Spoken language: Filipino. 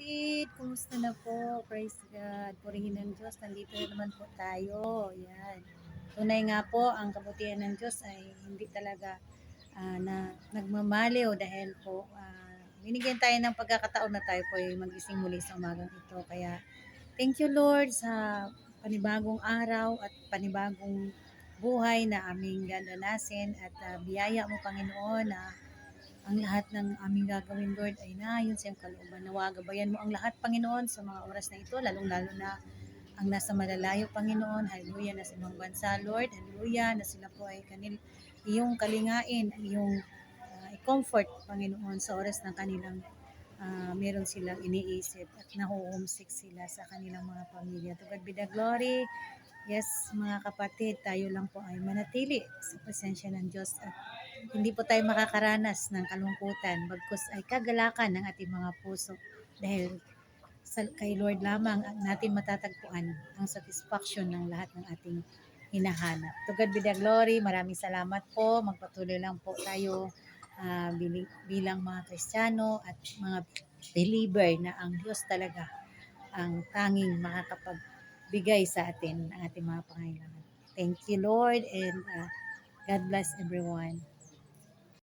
kapatid, kumusta na po? Praise God. Purihin ng Diyos, nandito na naman po tayo. Yan. Tunay nga po, ang kabutihan ng Diyos ay hindi talaga ah, na nagmamaliw dahil po ah, binigyan tayo ng pagkakataon na tayo po ay magising muli sa umagang ito. Kaya thank you Lord sa panibagong araw at panibagong buhay na aming gandanasin at ah, biyaya mo Panginoon na ang lahat ng aming gagawin, Lord, ay nayon sa iyong kalooban. Nawa, gabayan mo ang lahat, Panginoon, sa mga oras na ito, lalong-lalo na ang nasa malalayo, Panginoon. Hallelujah, na sa ibang bansa, Lord. Hallelujah, na sila po ay kanil, iyong kalingain, iyong ah, comfort, Panginoon, sa oras ng kanilang ah, meron silang iniisip at naho-homesick sila sa kanilang mga pamilya. To God be the glory. Yes, mga kapatid, tayo lang po ay manatili sa presensya ng Diyos at hindi po tayo makakaranas ng kalungkutan, bagkus ay kagalakan ng ating mga puso dahil sa, kay Lord lamang ang natin matatagpuan ang satisfaction ng lahat ng ating hinahanap. To God be the glory. Maraming salamat po. Magpatuloy lang po tayo bili- bilang mga Kristiyano at mga believer na ang Diyos talaga ang tanging makakapagbigay sa atin ng ating mga pangailangan. Thank you, Lord, and ah, God bless everyone.